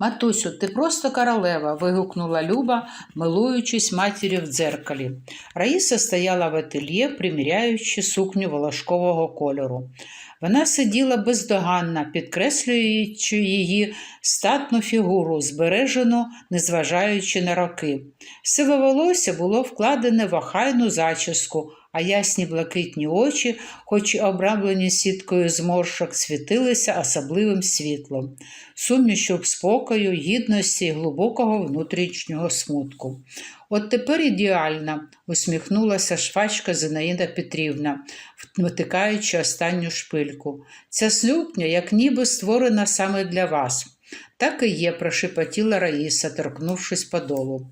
Матусю, ти просто королева. вигукнула Люба, милуючись матір'ю в дзеркалі. Раїса стояла в ательє, приміряючи сукню волошкового кольору. Вона сиділа бездоганна, підкреслюючи її статну фігуру, збережену, незважаючи на роки. Сиве волосся було вкладене в охайну зачіску, а ясні блакитні очі, хоч і обрамлені сіткою зморшок, світилися особливим світлом, сумішю спокою, гідності і глибокого внутрішнього смутку. От тепер ідеально, усміхнулася швачка Зинаїда Петрівна, втикаючи останню шпильку. Ця слюпня, як ніби створена саме для вас. Так і є, прошепотіла Раїса, торкнувшись подолу.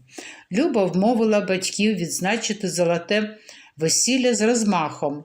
Люба вмовила батьків відзначити золоте весілля з розмахом.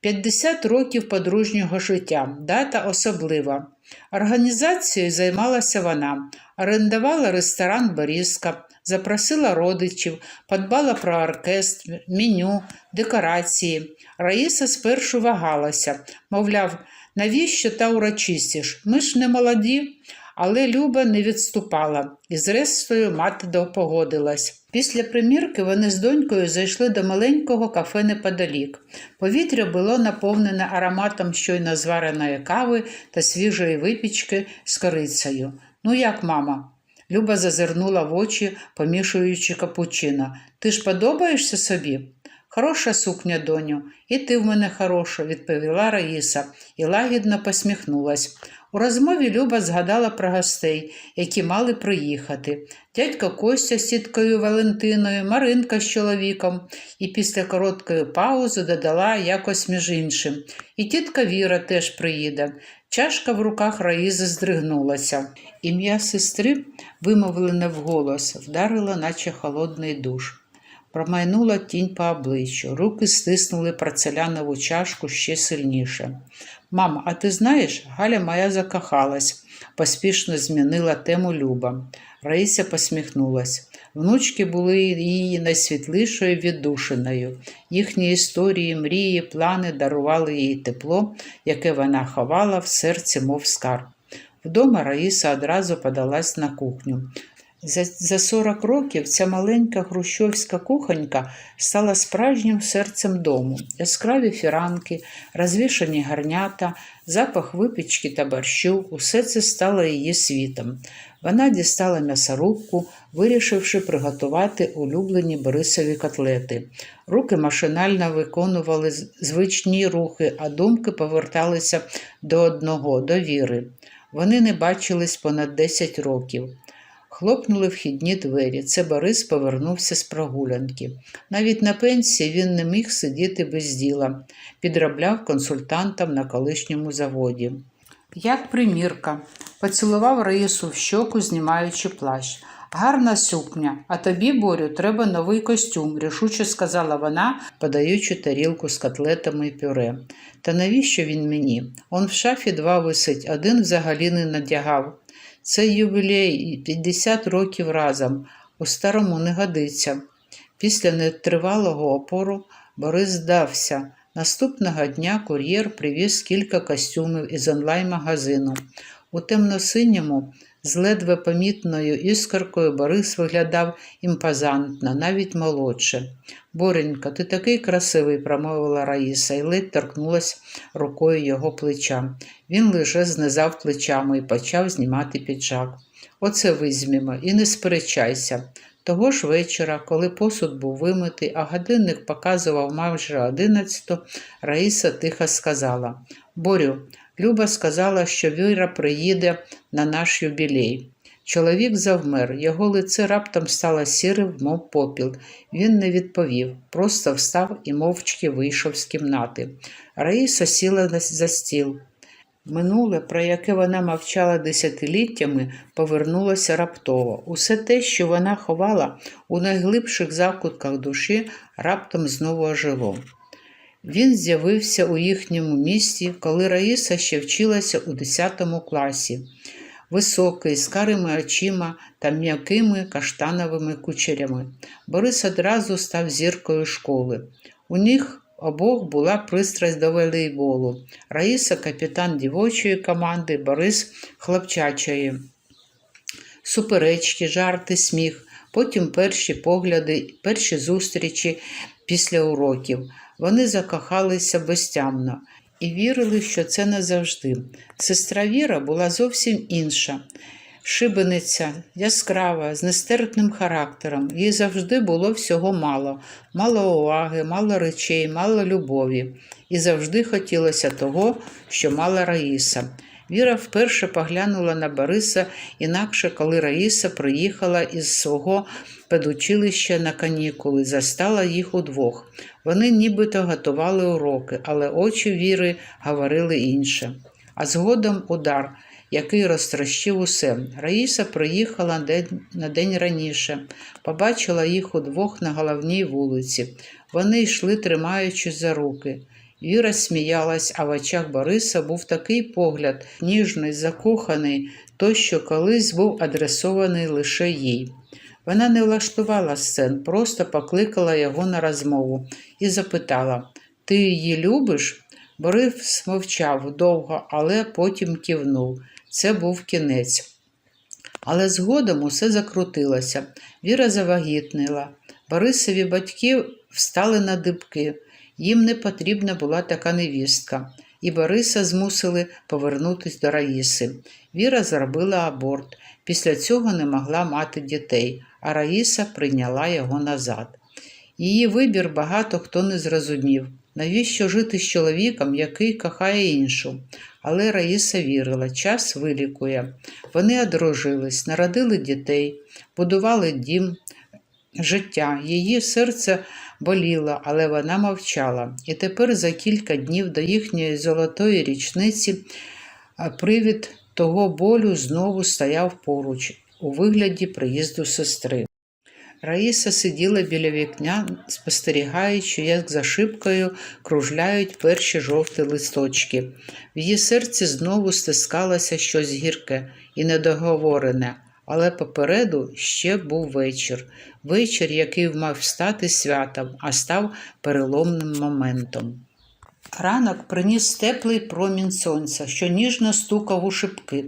50 років подружнього життя, дата особлива. Організацією займалася вона, орендувала ресторан Борізка, запросила родичів, подбала про оркестр, меню, декорації. Раїса спершу вагалася, мовляв, навіщо та урочистіш? Ми ж не молоді. Але Люба не відступала і, зрештою, мати погодилась. Після примірки вони з донькою зайшли до маленького кафе неподалік. Повітря було наповнене ароматом щойно звареної кави та свіжої випічки з корицею. Ну як, мама? Люба зазирнула в очі, помішуючи капучино. Ти ж подобаєшся собі? Хороша сукня, доню, і ти в мене хороша, відповіла Раїса і лагідно посміхнулась. У розмові Люба згадала про гостей, які мали приїхати. Дядько Костя з тіткою Валентиною, Маринка з чоловіком, і після короткої паузи додала якось між іншим. І тітка Віра теж приїде. Чашка в руках Раїзи здригнулася. Ім'я сестри, вимовлене вголос, вдарило, наче холодний душ. Промайнула тінь по обличчю, руки стиснули порцелянову чашку ще сильніше. Мам, а ти знаєш, Галя моя закохалась, поспішно змінила тему Люба. Раїся посміхнулась. Внучки були її найсвітлішою віддушиною. Їхні історії, мрії, плани дарували їй тепло, яке вона ховала в серці, мов скарб. Вдома Раїса одразу подалась на кухню. За, за 40 років ця маленька хрущовська кухонька стала справжнім серцем дому. Яскраві фіранки, розвішані гарнята, запах випічки та борщу усе це стало її світом. Вона дістала м'ясорубку, вирішивши приготувати улюблені Борисові котлети. Руки машинально виконували звичні рухи, а думки поверталися до одного, до віри. Вони не бачились понад 10 років. Хлопнули вхідні двері. Це Борис повернувся з прогулянки. Навіть на пенсії він не міг сидіти без діла, підробляв консультантам на колишньому заводі. Як примірка, поцілував Раїсу в щоку, знімаючи плащ. Гарна сукня, а тобі, Борю, треба новий костюм, рішуче сказала вона, подаючи тарілку з котлетами і пюре. Та навіщо він мені? Он в шафі два висить, один взагалі не надягав. Це ювілей 50 років разом. У старому не годиться. Після нетривалого опору Борис здався. Наступного дня кур'єр привіз кілька костюмів із онлайн-магазину. У темно-синьому, з ледве помітною іскоркою Борис виглядав імпозантно, навіть молодше. Боренька, ти такий красивий, промовила Раїса і ледь торкнулась рукою його плеча. Він лише знизав плечами і почав знімати піджак. Оце візьмімо і не сперечайся. Того ж вечора, коли посуд був вимитий, а годинник показував майже одинадцяту, Раїса тихо сказала Борю, Люба сказала, що Віра приїде на наш юбілей. Чоловік завмер, його лице раптом стало сірим, мов попіл. Він не відповів, просто встав і мовчки вийшов з кімнати. Раїса сіла за стіл. Минуле, про яке вона мовчала десятиліттями, повернулося раптово. Усе те, що вона ховала у найглибших закутках душі, раптом знову ожило. Він з'явився у їхньому місті, коли Раїса ще вчилася у 10 класі. Високий, з карими очима та м'якими каштановими кучерями. Борис одразу став зіркою школи. У них обох була пристрасть до волейболу. Раїса капітан дівочої команди, Борис хлопчачої. суперечки, жарти, сміх, потім перші погляди, перші зустрічі після уроків. Вони закохалися безтямно і вірили, що це назавжди. Сестра Віра була зовсім інша. Шибениця, яскрава, з нестерпним характером. Їй завжди було всього мало, мало уваги, мало речей, мало любові. І завжди хотілося того, що мала Раїса. Віра вперше поглянула на Бориса інакше, коли Раїса приїхала із свого педучилища на канікули, застала їх удвох. Вони нібито готували уроки, але очі Віри говорили інше. А згодом удар, який розтрощив усе. Раїса приїхала на день раніше, побачила їх удвох на головній вулиці. Вони йшли, тримаючись за руки. Віра сміялась, а в очах Бориса був такий погляд, ніжний, закоханий, той, що колись був адресований лише їй. Вона не влаштувала сцен, просто покликала його на розмову і запитала: Ти її любиш? Борис мовчав довго, але потім кивнув. Це був кінець. Але згодом усе закрутилося. Віра завагітнила. Борисові батьки встали на дибки. Їм не потрібна була така невістка. І Бориса змусили повернутися до Раїси. Віра зробила аборт. Після цього не могла мати дітей, а Раїса прийняла його назад. Її вибір багато хто не зрозумів. Навіщо жити з чоловіком, який кохає іншу? Але Раїса вірила, час вилікує. Вони одружились, народили дітей, будували дім, життя. Її серце боліло, але вона мовчала. І тепер за кілька днів до їхньої золотої річниці привід того болю знову стояв поруч у вигляді приїзду сестри. Раїса сиділа біля вікня, спостерігаючи, як за шибкою кружляють перші жовті листочки. В її серці знову стискалося щось гірке і недоговорене, але попереду ще був вечір. Вечір, який мав стати святом, а став переломним моментом. Ранок приніс теплий промінь сонця, що ніжно стукав у шибки.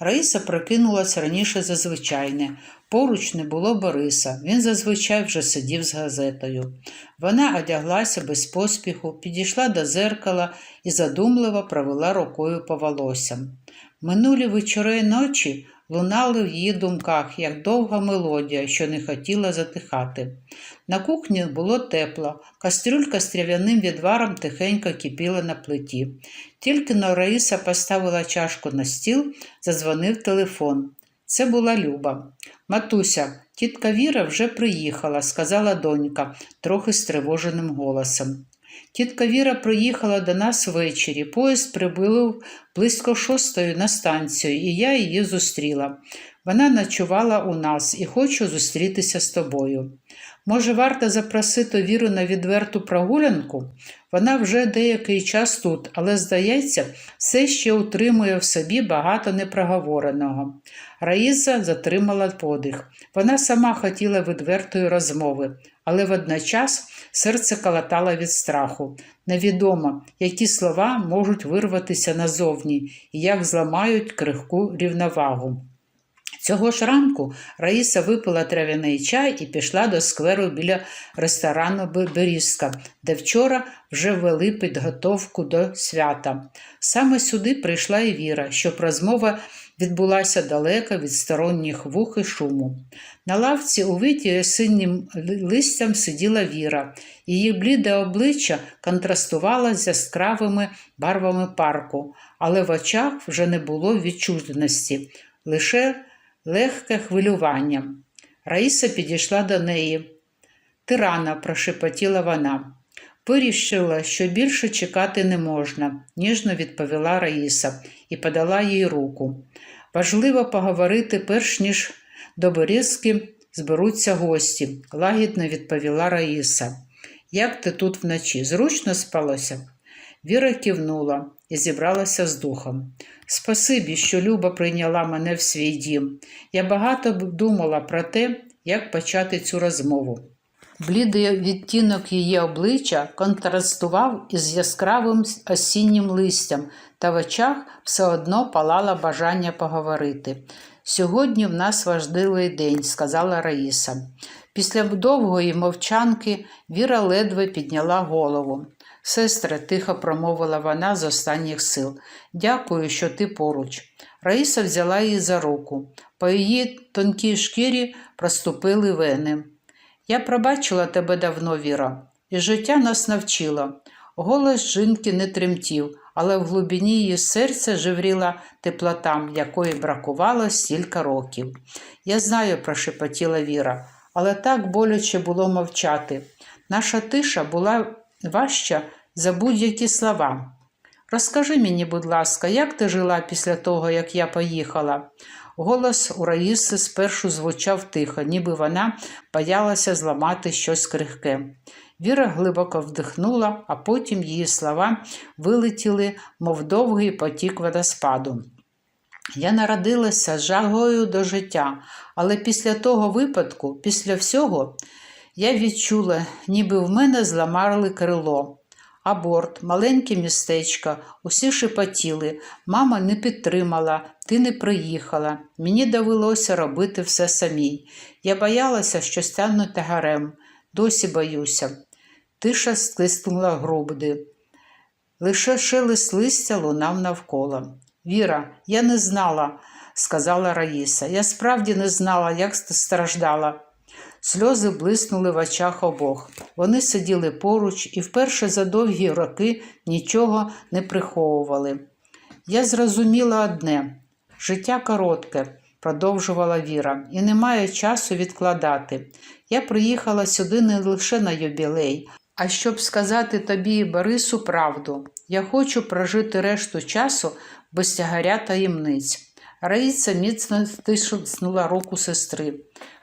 Раїса прокинулась раніше за звичайне. Поруч не було Бориса, він зазвичай вже сидів з газетою. Вона одяглася без поспіху, підійшла до зеркала і задумливо провела рукою по волоссям. Минулі вечори й ночі лунали в її думках, як довга мелодія, що не хотіла затихати. На кухні було тепло, кастрюлька з трав'яним відваром тихенько кипіла на плиті. Тільки но Раїса поставила чашку на стіл, задзвонив телефон. Це була Люба. Матуся, тітка Віра вже приїхала, сказала донька, трохи стривоженим голосом. Тітка Віра приїхала до нас ввечері. Поїзд прибув близько шостої на станцію, і я її зустріла. Вона ночувала у нас і хочу зустрітися з тобою. Може, варто запросити Віру на відверту прогулянку? Вона вже деякий час тут, але, здається, все ще утримує в собі багато непроговореного. Раїса затримала подих. Вона сама хотіла відвертої розмови, але водночас серце калатало від страху. Невідомо, які слова можуть вирватися назовні і як зламають крихку рівновагу. Цього ж ранку Раїса випила трав'яний чай і пішла до скверу біля ресторану Берізка, де вчора вже вели підготовку до свята. Саме сюди прийшла і Віра, щоб розмова відбулася далеко від сторонніх вух і шуму. На лавці, увитій осіннім листям, сиділа Віра. Її бліде обличчя контрастувало з яскравими барвами парку, але в очах вже не було відчуженості, лише легке хвилювання. Раїса підійшла до неї. Ти рано, прошепотіла вона. Вирішила, що більше чекати не можна, ніжно відповіла Раїса і подала їй руку. Важливо поговорити, перш ніж до Борізки зберуться гості, лагідно відповіла Раїса. Як ти тут вночі? Зручно спалося? Віра кивнула і зібралася з духом. Спасибі, що Люба прийняла мене в свій дім. Я багато думала про те, як почати цю розмову. Блідий відтінок її обличчя контрастував із яскравим осіннім листям, та в очах все одно палало бажання поговорити. Сьогодні в нас важливий день, сказала Раїса. Після довгої мовчанки Віра ледве підняла голову. Сестра, тихо промовила вона з останніх сил. Дякую, що ти поруч. Раїса взяла її за руку. По її тонкій шкірі проступили вени. Я пробачила тебе давно, Віра, і життя нас навчило. Голос жінки не тремтів, але в глибині її серця живріла теплота, якої бракувало стільки років. Я знаю, прошепотіла Віра, але так боляче було мовчати. Наша тиша була важча за будь-які слова. Розкажи мені, будь ласка, як ти жила після того, як я поїхала? Голос у Раїси спершу звучав тихо, ніби вона боялася зламати щось крихке. Віра глибоко вдихнула, а потім її слова вилетіли, мов довгий потік водоспаду. Я народилася з жагою до життя, але після того випадку, після всього, я відчула, ніби в мене зламали крило. Аборт, маленьке містечко, усі шепотіли, мама не підтримала, ти не приїхала. Мені довелося робити все самій. Я боялася, що стану тагарем. Досі боюся. Тиша стиснула груди. Лише шелест листя лунав навколо. Віра, я не знала, сказала Раїса. Я справді не знала, як страждала. Сльози блиснули в очах обох. Вони сиділи поруч і вперше за довгі роки нічого не приховували. Я зрозуміла одне життя коротке, продовжувала Віра, і немає часу відкладати. Я приїхала сюди не лише на юбілей, а щоб сказати тобі Борису правду. Я хочу прожити решту часу без тягаря таємниць. Раїса міцно стиснула руку сестри.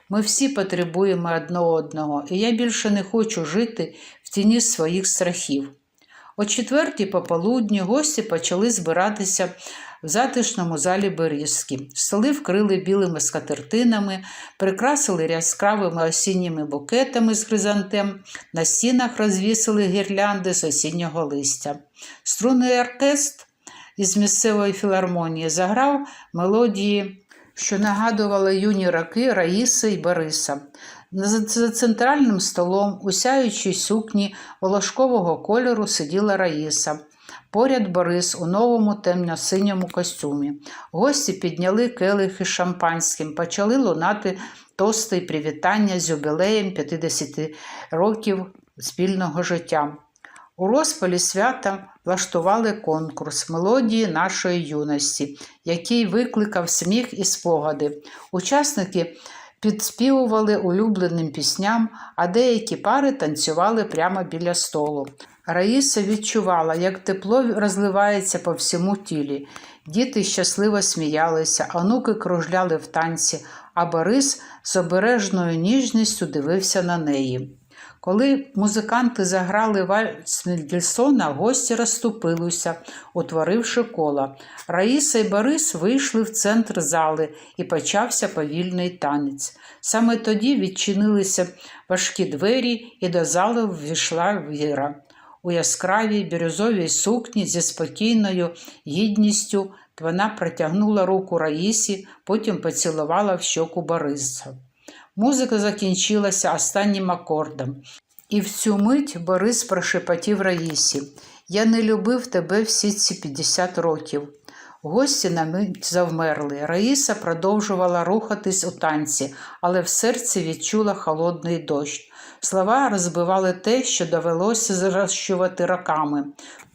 Ми всі потребуємо одне одного, і я більше не хочу жити в тіні своїх страхів. О четвертій пополудні гості почали збиратися в затишному залі Берізки. Столи вкрили білими скатертинами, прикрасили яскравими осінніми букетами з хризантем, на стінах розвісили гірлянди з осіннього листя. Струнний оркестр із місцевої філармонії заграв мелодії що нагадували юні роки Раїси й Бориса. За центральним столом, у сяючій сукні волошкового кольору, сиділа Раїса. Поряд Борис у новому темно-синьому костюмі. Гості підняли келихи шампанським, почали лунати тости й привітання з юбілеєм 50 років спільного життя. У розпалі свята влаштували конкурс мелодії нашої юності, який викликав сміх і спогади. Учасники підспівували улюбленим пісням, а деякі пари танцювали прямо біля столу. Раїса відчувала, як тепло розливається по всьому тілі. Діти щасливо сміялися, онуки кружляли в танці, а Борис з обережною ніжністю дивився на неї. Коли музиканти заграли вальс Мендельсона, гості розступилися, утворивши коло. Раїса і Борис вийшли в центр зали і почався повільний танець. Саме тоді відчинилися важкі двері, і до зали ввійшла Віра. У яскравій бірюзовій сукні зі спокійною гідністю вона протягнула руку Раїсі, потім поцілувала в щоку Бориса. Музика закінчилася останнім акордом, і в цю мить Борис прошепотів Раїсі Я не любив тебе всі ці 50 років. Гості на мить завмерли. Раїса продовжувала рухатись у танці, але в серці відчула холодний дощ. Слова розбивали те, що довелося зрощувати роками.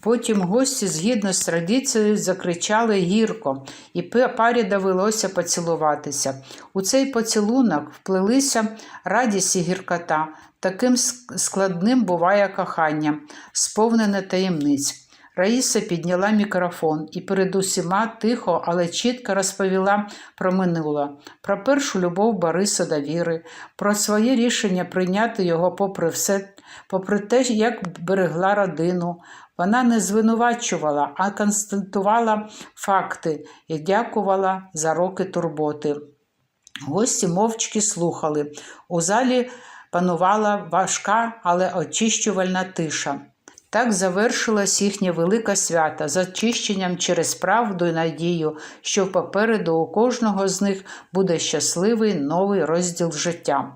Потім гості, згідно з традицією, закричали гірко, і парі довелося поцілуватися. У цей поцілунок вплилися радість і гіркота. Таким складним буває кохання, сповнене таємниць. Раїса підняла мікрофон і перед усіма тихо, але чітко розповіла про минуле, про першу любов Бориса до Віри, про своє рішення прийняти його попри все, попри те, як берегла родину. Вона не звинувачувала, а констатувала факти і дякувала за роки турботи. Гості мовчки слухали. У залі панувала важка, але очищувальна тиша. Так завершилось їхнє велике свято з очищенням через правду і надію, що попереду у кожного з них буде щасливий новий розділ життя.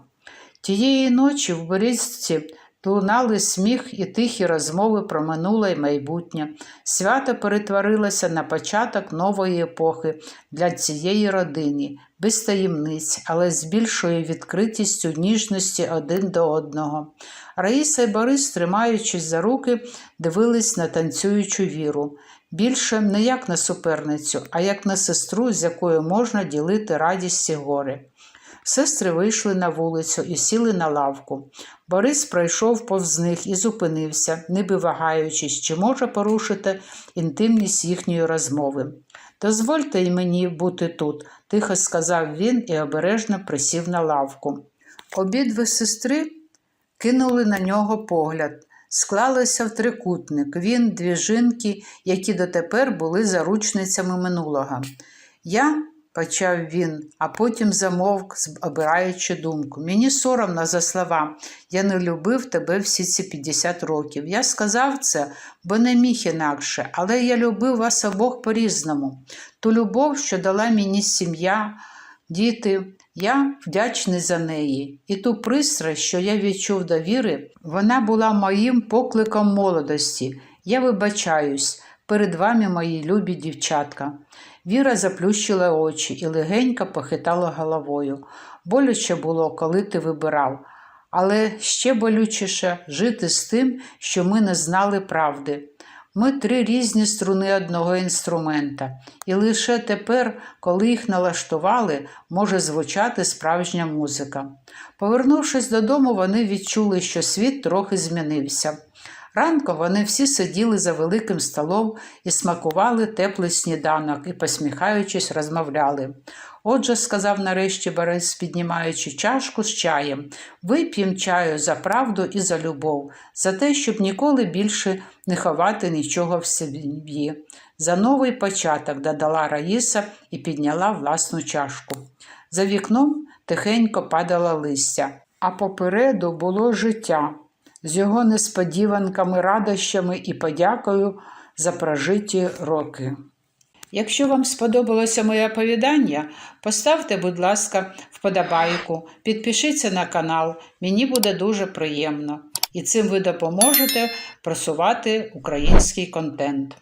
Тієї ночі в Борізці лунали сміх і тихі розмови про минуле й майбутнє. Свято перетворилося на початок нової епохи для цієї родини, без таємниць, але з більшою відкритістю ніжності один до одного. Раїса і Борис, тримаючись за руки, дивились на танцюючу віру. Більше не як на суперницю, а як на сестру, з якою можна ділити радість і горе. Сестри вийшли на вулицю і сіли на лавку. Борис пройшов повз них і зупинився, ніби вагаючись, чи може порушити інтимність їхньої розмови. Дозвольте й мені бути тут, тихо сказав він і обережно присів на лавку. Обидві сестри кинули на нього погляд, склалися в трикутник. Він, дві жінки, які дотепер були заручницями минулого. Я почав він, а потім замовк, обираючи думку. Мені соромно за слова. Я не любив тебе всі ці 50 років. Я сказав це, бо не міг інакше, але я любив вас обох по-різному. Ту любов, що дала мені сім'я, діти, я вдячний за неї. І ту пристрасть, що я відчув до віри, вона була моїм покликом молодості. Я вибачаюсь перед вами, мої любі дівчатка. Віра заплющила очі і легенько похитала головою. Боляче було, коли ти вибирав, але ще болючіше жити з тим, що ми не знали правди. Ми три різні струни одного інструмента, і лише тепер, коли їх налаштували, може звучати справжня музика. Повернувшись додому, вони відчули, що світ трохи змінився. Ранком вони всі сиділи за великим столом і смакували теплий сніданок і, посміхаючись, розмовляли. Отже, сказав нарешті Борис, піднімаючи чашку з чаєм, вип'єм чаю за правду і за любов, за те, щоб ніколи більше не ховати нічого в сім'ї. За новий початок додала Раїса і підняла власну чашку. За вікном тихенько падало листя, а попереду було життя з його несподіванками, радощами і подякою за прожиті роки. Якщо вам сподобалося моє оповідання, поставте, будь ласка, вподобайку, підпишіться на канал, мені буде дуже приємно. І цим ви допоможете просувати український контент.